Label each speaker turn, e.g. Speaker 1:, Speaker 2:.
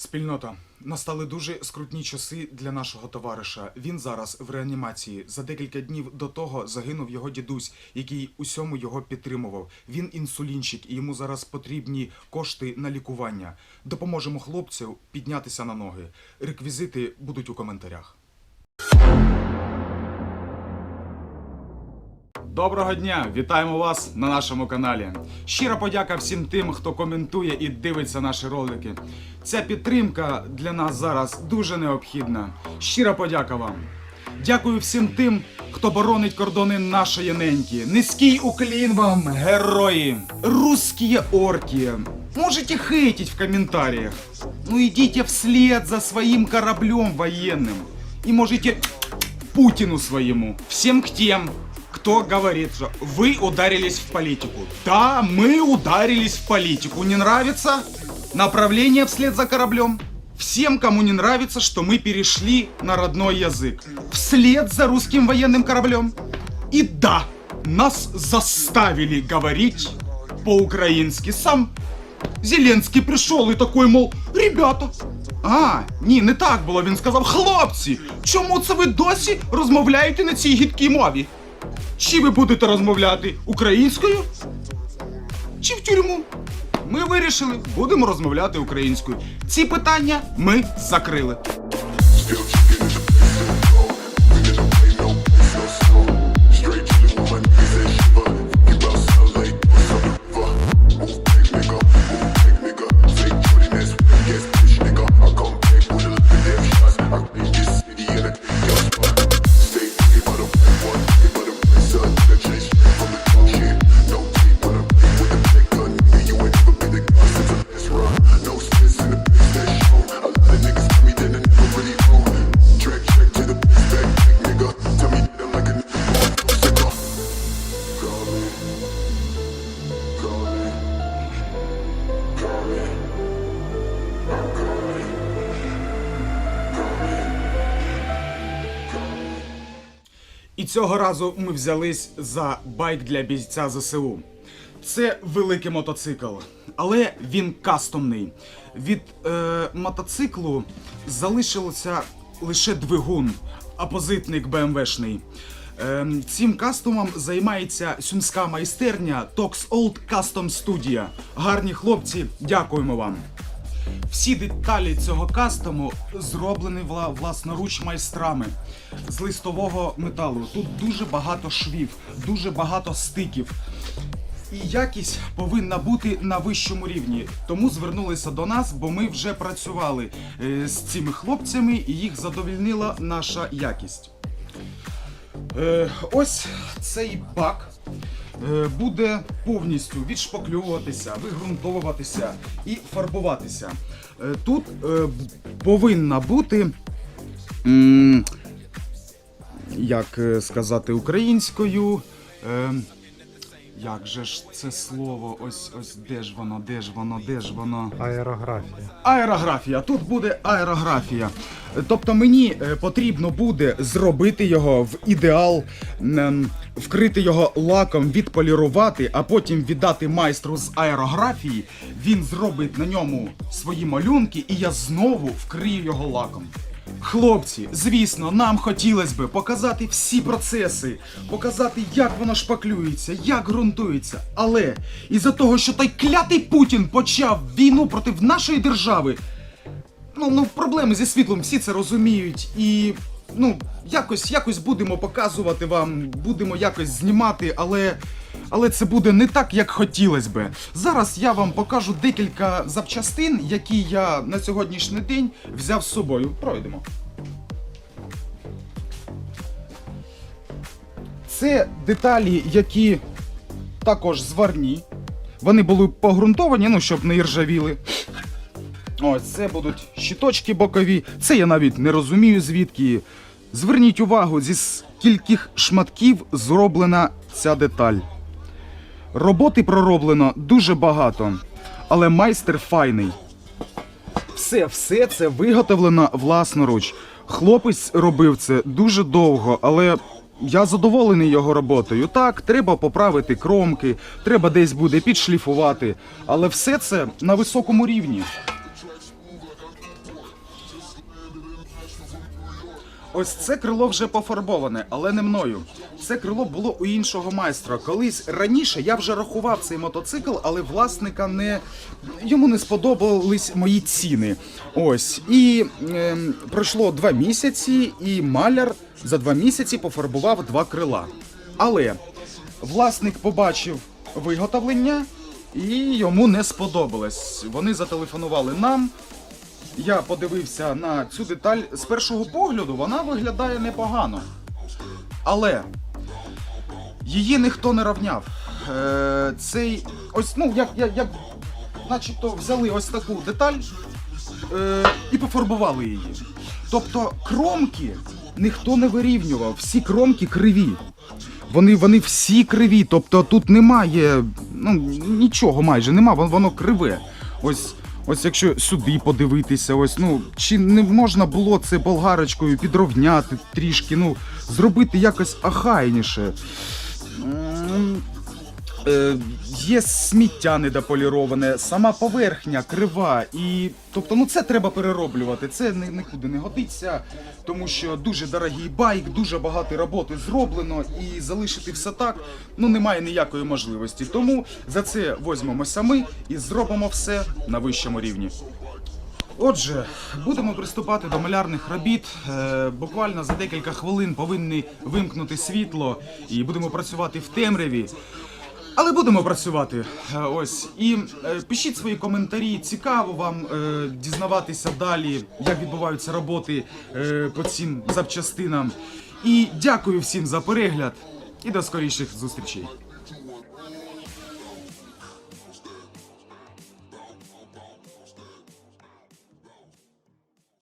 Speaker 1: Спільнота. Настали дуже скрутні часи для нашого товариша. Він зараз в реанімації. За декілька днів до того загинув його дідусь, який усьому його підтримував. Він інсулінчик, і йому зараз потрібні кошти на лікування. Допоможемо хлопцю піднятися на ноги. Реквізити будуть у коментарях. Доброго дня! Вітаємо вас на нашому каналі. Щира подяка всім тим, хто коментує і дивиться наші ролики. Ця підтримка для нас зараз дуже необхідна. Щира подяка вам. Дякую всім тим, хто боронить кордони нашої неньки. Низький уклін вам, герої! Русские орки! Можете хейтить в комментариях. Ну идите вслед за своим кораблем военным. И можете Путину своему. Всем к тем, кто говорит, что вы ударились в политику. Да, мы ударились в политику. Не нравится направление вслед за кораблем? Всем, кому не нравится, что мы перешли на родной язык. Вслед за русским военным кораблем. И да, нас заставили говорить по-украински. Сам Зеленський прийшов і такий, мов, ребята. А, ні, не так було. Він сказав, хлопці, чому це ви досі розмовляєте на цій гідкій мові? Чи ви будете розмовляти українською? Чи в тюрму? Ми вирішили, будемо розмовляти українською. Ці питання ми закрили. Цього разу ми взялись за байк для бійця ЗСУ. Це великий мотоцикл, але він кастомний. Від е, мотоциклу залишилося лише двигун, опозитник БМВшний. Е, цим кастомом займається сумська майстерня Tox Old Custom Studio. Гарні хлопці, дякуємо вам. Всі деталі цього кастому зроблені вла- власноруч майстрами з листового металу. Тут дуже багато швів, дуже багато стиків. І якість повинна бути на вищому рівні. Тому звернулися до нас, бо ми вже працювали е, з цими хлопцями і їх задовільнила наша якість. Е, ось цей бак буде повністю відшпакльовуватися, вигрунтовуватися і фарбуватися. Е, тут е, повинна бути. Як е, сказати українською. Е, як же ж це слово? Ось ось де ж воно, де ж воно, де ж воно?
Speaker 2: Аерографія.
Speaker 1: Аерографія. Тут буде аерографія. Тобто мені е, потрібно буде зробити його в ідеал, вкрити його лаком, відполірувати, а потім віддати майстру з аерографії. Він зробить на ньому свої малюнки, і я знову вкрию його лаком. Хлопці, звісно, нам хотілося б показати всі процеси, показати, як воно шпаклюється, як ґрунтується. Але із-за того, що той клятий Путін почав війну проти нашої держави, ну, ну проблеми зі світлом, всі це розуміють. І ну, якось, якось будемо показувати вам, будемо якось знімати, але. Але це буде не так, як хотілося би. Зараз я вам покажу декілька запчастин, які я на сьогоднішній день взяв з собою. Пройдемо. Це деталі, які також зварні. Вони були погрунтовані, ну, щоб не іржавіли. Ось це будуть щиточки бокові. Це я навіть не розумію звідки. Зверніть увагу, зі скільких шматків зроблена ця деталь. Роботи пророблено дуже багато, але майстер файний. Все, все це виготовлено власноруч. Хлопець робив це дуже довго, але я задоволений його роботою. Так, треба поправити кромки, треба десь буде підшліфувати, але все це на високому рівні. Ось це крило вже пофарбоване, але не мною. Це крило було у іншого майстра. Колись раніше я вже рахував цей мотоцикл, але власника не йому не сподобались мої ціни. Ось і ем, пройшло два місяці, і маляр за два місяці пофарбував два крила. Але власник побачив виготовлення і йому не сподобалось. Вони зателефонували нам. Я подивився на цю деталь з першого погляду, вона виглядає непогано. Але її ніхто не равняв. Е, цей. Ось, ну, як, як, як начебто взяли ось таку деталь е, і пофарбували її. Тобто кромки ніхто не вирівнював, всі кромки криві. Вони, вони всі криві, тобто тут немає ну, нічого майже, нема, воно, криве. Ось, ось якщо сюди подивитися, ось, ну, чи не можна було це болгарочкою підровняти трішки, ну, зробити якось ахайніше. Е, є сміття недополіроване, сама поверхня крива, і тобто, ну це треба перероблювати. Це ні- нікуди не годиться, тому що дуже дорогий байк, дуже багато роботи зроблено, і залишити все так ну немає ніякої можливості. Тому за це візьмемося ми і зробимо все на вищому рівні. Отже, будемо приступати до малярних робіт. Е, буквально за декілька хвилин повинні вимкнути світло і будемо працювати в темряві. Але будемо працювати. Е, Ось і е, пишіть свої коментарі. Цікаво вам е, дізнаватися далі, як відбуваються роботи е, по цим запчастинам. І дякую всім за перегляд і до скоріших зустрічей.